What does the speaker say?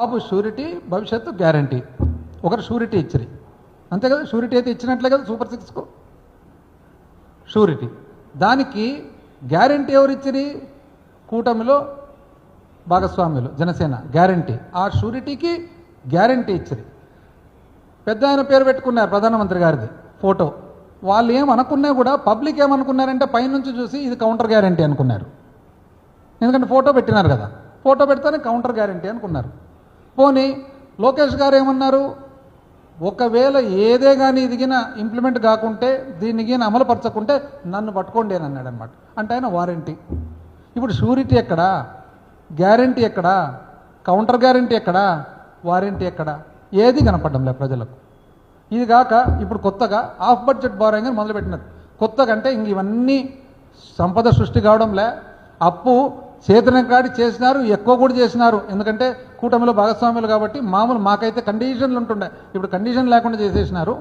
బాబు surety భవిష్యత్తు guarantee. ఒకరు surety ఇచ్చిరి. అంతే కదా? షూరిటీ అయితే ఇచ్చినట్లే కదా సూపర్ సిక్స్కు షూరిటీ. దానికి గ్యారంటీ ఎవరు ఇచ్చిరి? కూటమిలో భాగస్వామ్యులు జనసేన. గ్యారంటీ. ఆ షూరిటీకి గ్యారంటీ ఇచ్చిరి. పెద్ద ఆయన పేరు పెట్టుకున్నారు ప్రధానమంత్రి గారిది. ఫోటో. వాళ్ళు ఏమనుకున్నా కూడా పబ్లిక్ ఏమనుకున్నారంటే పైనుంచి చూసి ఇది కౌంటర్ గ్యారంటీ అనుకున్నారు. ఎందుకంటే ఫోటో పెట్టినారు కదా. ఫోటో పెడితేనే కౌంటర్ గ్యారంటీ అనుకున్నారు. పోనీ లోకేష్ గారు ఏమన్నారు? ఒకవేళ ఏదే కానీ ఇదిగిన ఇంప్లిమెంట్ కాకుంటే దీన్ని గిన అమలు పరచకుంటే నన్ను పట్టుకోండి అని అన్నాడనమాట అంటే ఆయన వారంటీ ఇప్పుడు షూరిటీ ఎక్కడా? గ్యారంటీ ఎక్కడా? కౌంటర్ గ్యారంటీ ఎక్కడా? వారంటీ ఎక్కడా? ఏది కనపడడం ప్రజలకు. ఇది కాక ఇప్పుడు కొత్తగా ఆఫ్ బడ్జెట్ బారోయింగ్ అని మొదలుపెట్టినారు కొత్తగా అంటే ఇంక ఇవన్నీ సంపద సృష్టి కావడంలే. అప్పు చేతనం కాడి చేసినారు ఎక్కువ కూడా చేసినారు. ఎందుకంటే కూటమిలో భాగస్వాములు కాబట్టి మామూలు మాకైతే కండిషన్లు ఉంటుండే. ఇప్పుడు కండిషన్ లేకుండా చేసేసినారు.